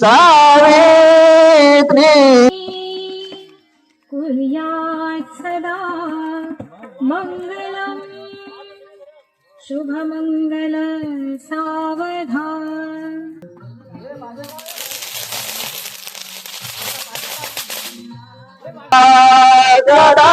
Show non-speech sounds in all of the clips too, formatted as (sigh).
सावित्री। कुर्यात् सदा मङ्गलम् शुभमङ्गल सावधान। गदा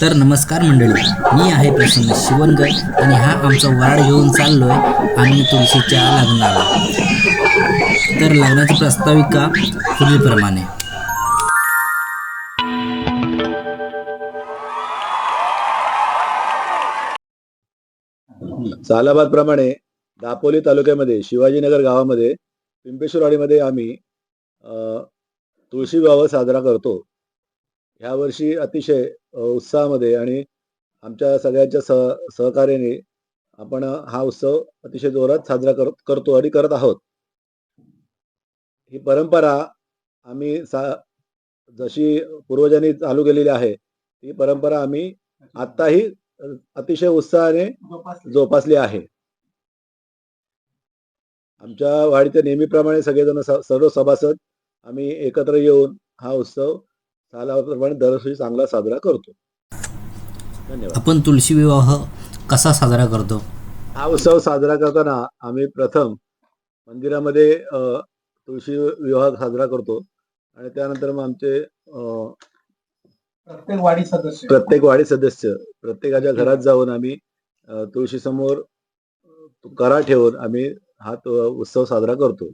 तर नमस्कार मंडळी मी आहे प्रसन्न शिवणकर आणि हा आमचा वाढ घेऊन चाललोय आम्ही तुळशीच्या लग्नाला. तर लग्नाची प्रस्ताविका पुढीलप्रमाणे सालाबाद प्रमाणे दापोली तालुक्यामध्ये शिवाजीनगर गावामध्ये पिंपेश्वरवाडीमध्ये आम्ही तुळशी विवाह साजरा करतो. ह्या वर्षी अतिशय उत्साहामध्ये आणि आमच्या सगळ्यांच्या सह सहकार्याने आपण हा उत्सव अतिशय जोरात साजरा कर करतो आणि करत आहोत. ही परंपरा आम्ही सा जशी पूर्वजांनी चालू केलेली आहे ती परंपरा आम्ही आत्ताही अतिशय उत्साहाने जोपासली आहे. आमच्या वाडीच्या नेहमीप्रमाणे सगळेजण सर्व सभासद आम्ही एकत्र येऊन हा उत्सव सालाप्रमाणे दरवर्षी चांगला साजरा करतो. धन्यवाद. आपण तुळशी विवाह कसा साजरा करतो? हा उत्सव साजरा करताना आम्ही प्रथम मंदिरामध्ये तुळशी विवाह साजरा करतो आणि त्यानंतर मग आमचे प्रत्येक वाडी सदस्य. प्रत्येक वाडी सदस्य प्रत्येकाच्या घरात जाऊन आम्ही तुळशी समोर करा ठेवून आम्ही हा तो उत्सव साजरा करतो.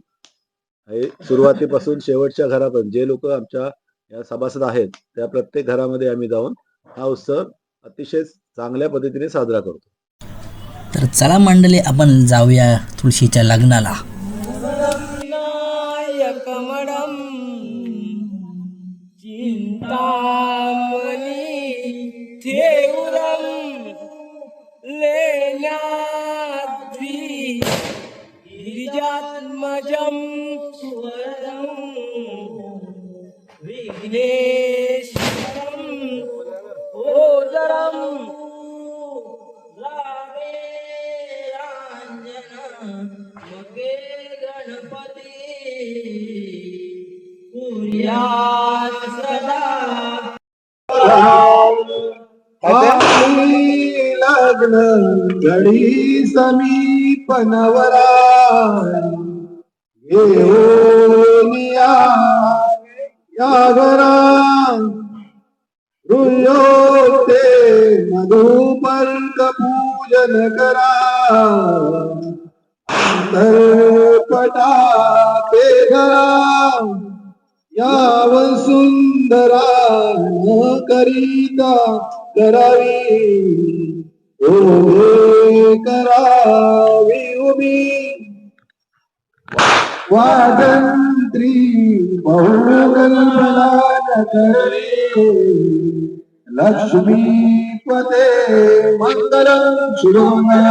हे सुरुवातीपासून शेवटच्या घरापर्यंत जे लोक आमच्या या सभासद आहेत त्या प्रत्येक घरामध्ये आम्ही जाऊन हा उत्सव अतिशय चांगल्या पद्धतीने साजरा करतो. तर चला मंडळी आपण जाऊया तुळशीच्या लग्नाला. लग्न घडी समीपनवरा घेऊन हो या या घरा हृयोते मधुपर्क पूजन करा अंतरपटा ते घरा याव सुंदरा न करीता करावी. उभे करावी उभी वादंत्री बहुकल्पना न करे लक्ष्मीपते मंगलम शिरोमय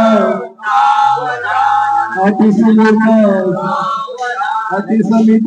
अतिसमीप अतिसमीप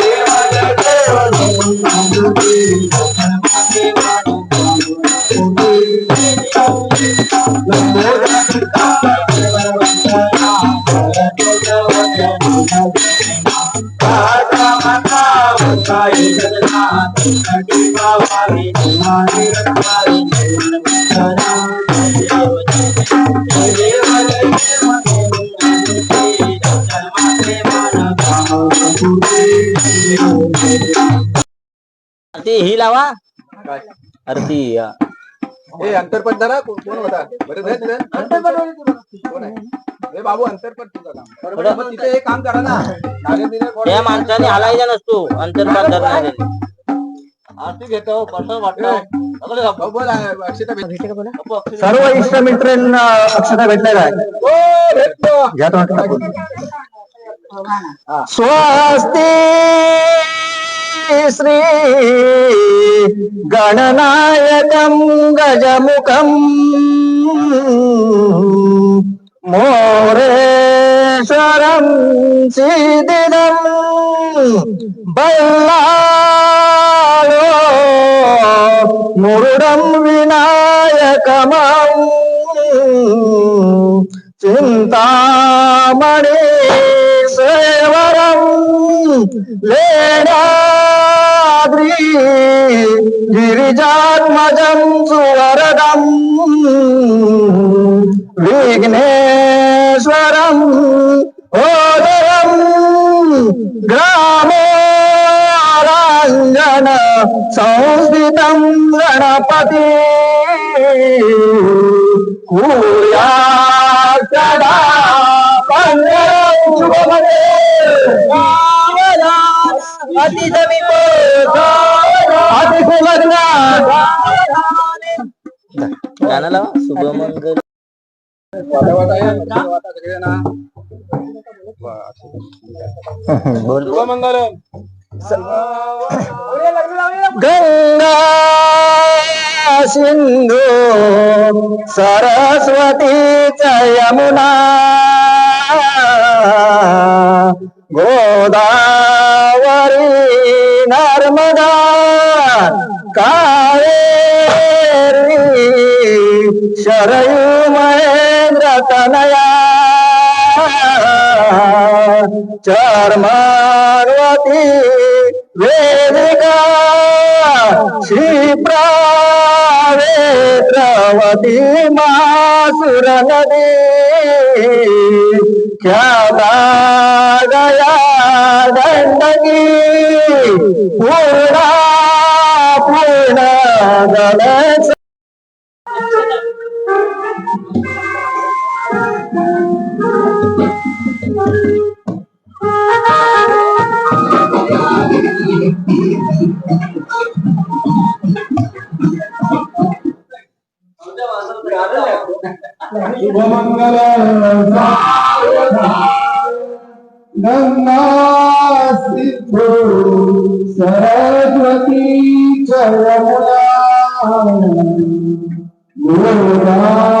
अरे ती अ, ए अंतरपट धरा कोण कोण होता? बरं धर. कोण आहे? ए बाबू अंतरपट तुझं काम बरोबर मग तिथे एक काम करा ना. त्या माणसाने हलायचा नसतो. अंतर्पात धरणाऱ्याने आरती घेतो कसं वाटतं भाऊ बोल? अक्षता भेट सर्व इष्ट मित्रांना अक्षता भेटलेला आहे हो घ्या तोंडात टाकून. स्वस्ति! Sri Gananayakam Gajamukam Moreshwaram Siddhidam Bhallam ग्रामोराञ्जन संस्थितं Ganpati अतिसमीप गाणं लावा शुभमंगल बोल शुभमंगलम गंगा सिंधू सरस्वतीचा यमुना गोदावरी नर्मदा कावेरी शरयू महेंद्र तनया चर्मावती వేదిగా శ్రీ ప్రావేద్రవతి మాసుర నది ఖ్యాగయా దండకి పూర్ణా పూర్ణ గణేశ Thank you. सिंधू सरस्वती चयमुना गोदावरी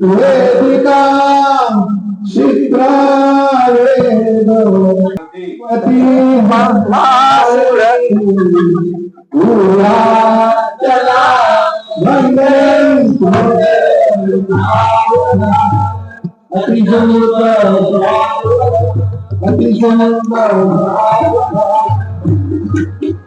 वेदिका शिप्रावेदवती महासुरन् पूरा चला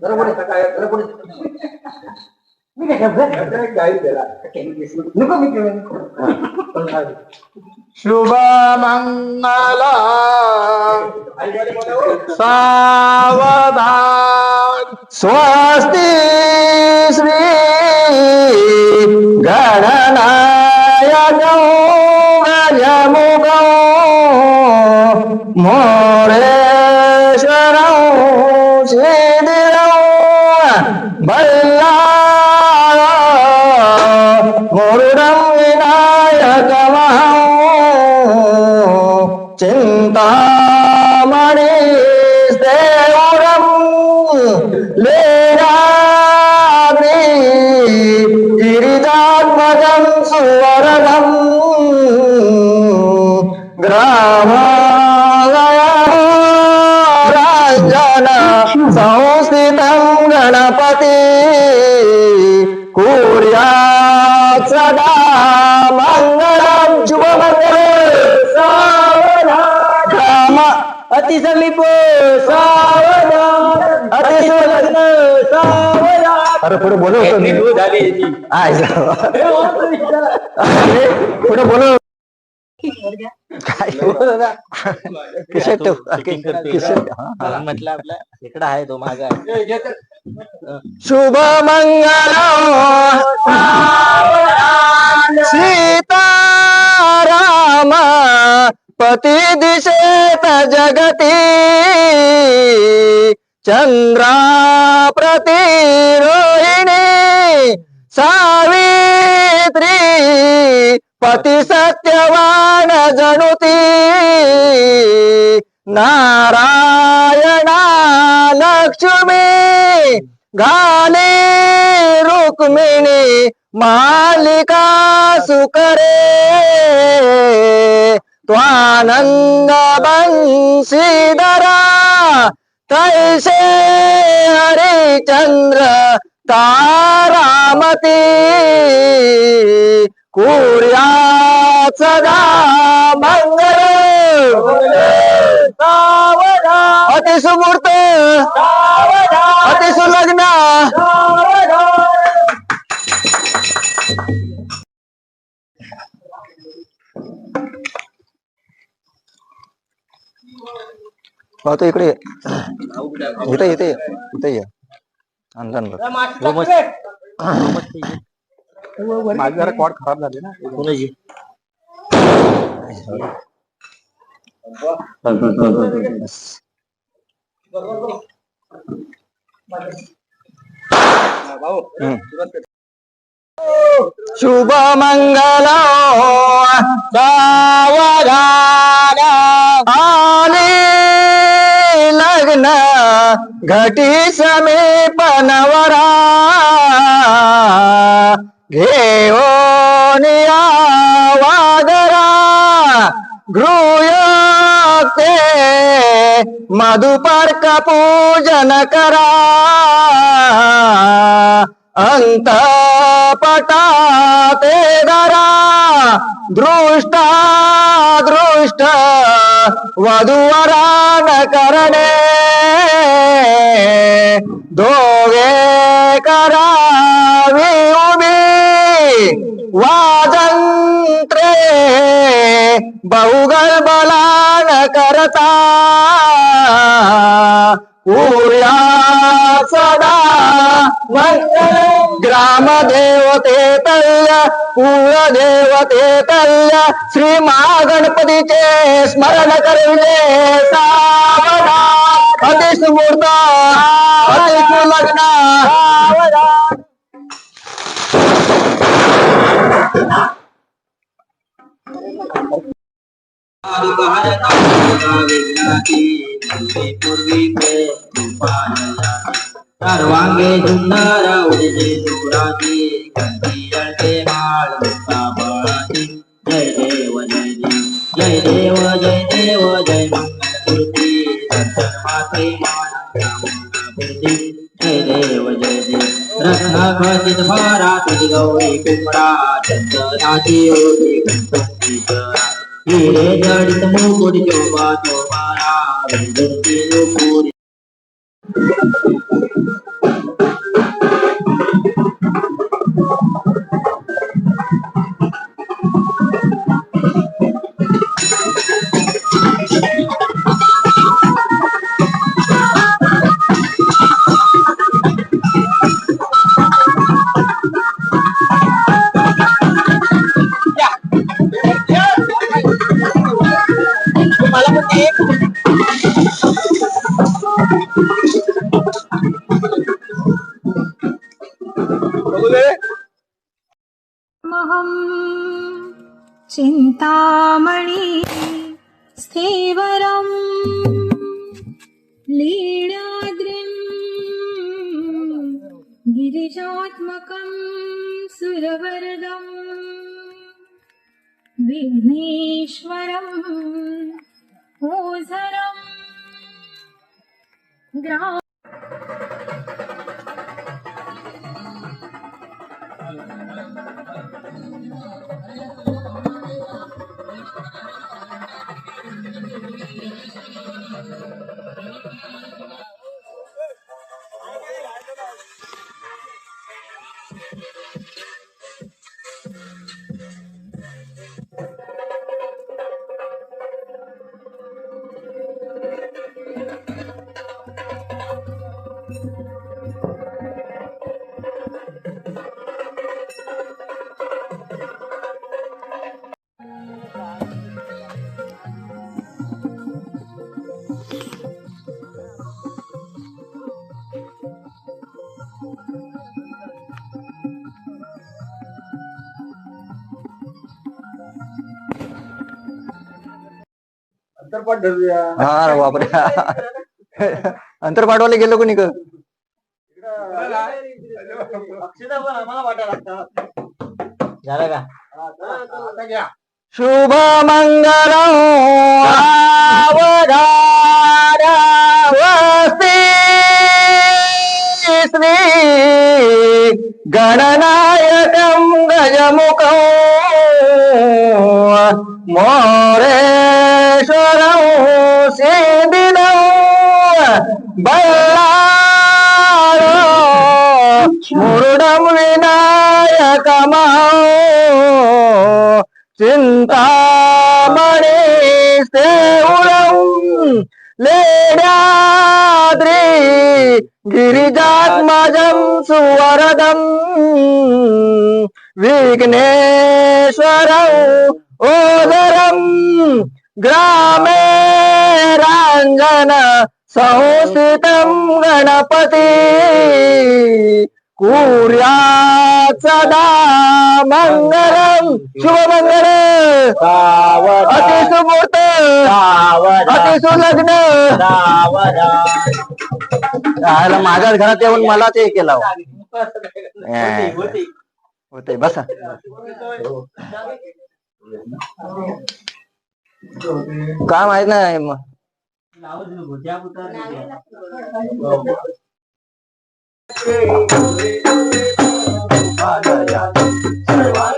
जरा पुढे काय जरा पुढे गाईड त्याला शुभ मंगल सावधान स्वस्ति श्री गणनायकौ गजमुखौ मोरेश्वरौ pode, पुढे बोलव? काय? किशोर म्हटलं आपला इकडं आहे तो माग शुभ मंगल सीताराम पती दिशेत जगती चंद्रा प्रति रोहिणी सावित्री पती सत्यवान जणुती नारायणा लक्ष्मी घाले रुक्मिणी मालिका सुकरे त्वानंद बंशीधरा तैसे हरिचंद्र तारामती कुर्या सदा मंगल अतिसुमूर्त अतिसुलग्न पाहतो इकडे. इथे इथे इथे ये. अंदर हो, मस्त. माझे जरा कॉड खराब झाले ना कोणाची? भाऊ हम्म. सुरुवात कर. शुभ मंगल सावधान आले लग्न घटी समीपनवरा। घेऊन या वागरा गृहते मधुपर्क पूजन करा। अंत पटाते दरा दृष्टा दृष्ट वधूवरान करणे। वाजंत्रे बहुगल बलान करता। पूर्या सदा मंगल ग्रामदेवते तल्य कुलदेवते तल्य श्री महागणपतीचे स्मरण करिले सावधान। अतिसमूर्त अतिसुलग्न सर्वांगे सुंदर उदिते सुराची कंठी अळते माळ मुक्ता बळाची जय देव जय देव जय देव जय देव जय मंगलमूर्ती सर्वाचे मानपूर्ती जय देव जय देव रत्न खचित भारा तुझी गौरी कुमरा चंदनाची ओळी गणपती ोबा महं चिन्तामणि स्थेवरम् लीणाद्रिम् गिरिजात्मकं सुरवरदम् विघ्नेश्वरम् ओझरम् ग्रा अंतरपाठ धरूया. हा बापरे. (laughs) (laughs) अंतर पाठवायला गेलो कोणी क झालं का? आता घ्या. शुभ मंगल श्री गणनायकं गजमुखं लेड्याद्रि गिरिजात्मजं सुवरदम् विघ्नेश्वरौ ओदरम् ग्रामे राञ्जन संस्थितं गणपति. कुर्यात् सदा मङ्गलम् शुभमङ्गल अतिसुमूर्त अतिसुलग्न राहायला माझ्याच घरात येऊन मला ते केलं. होते बसा. काय माहीत नाही मग 我的呀，是我。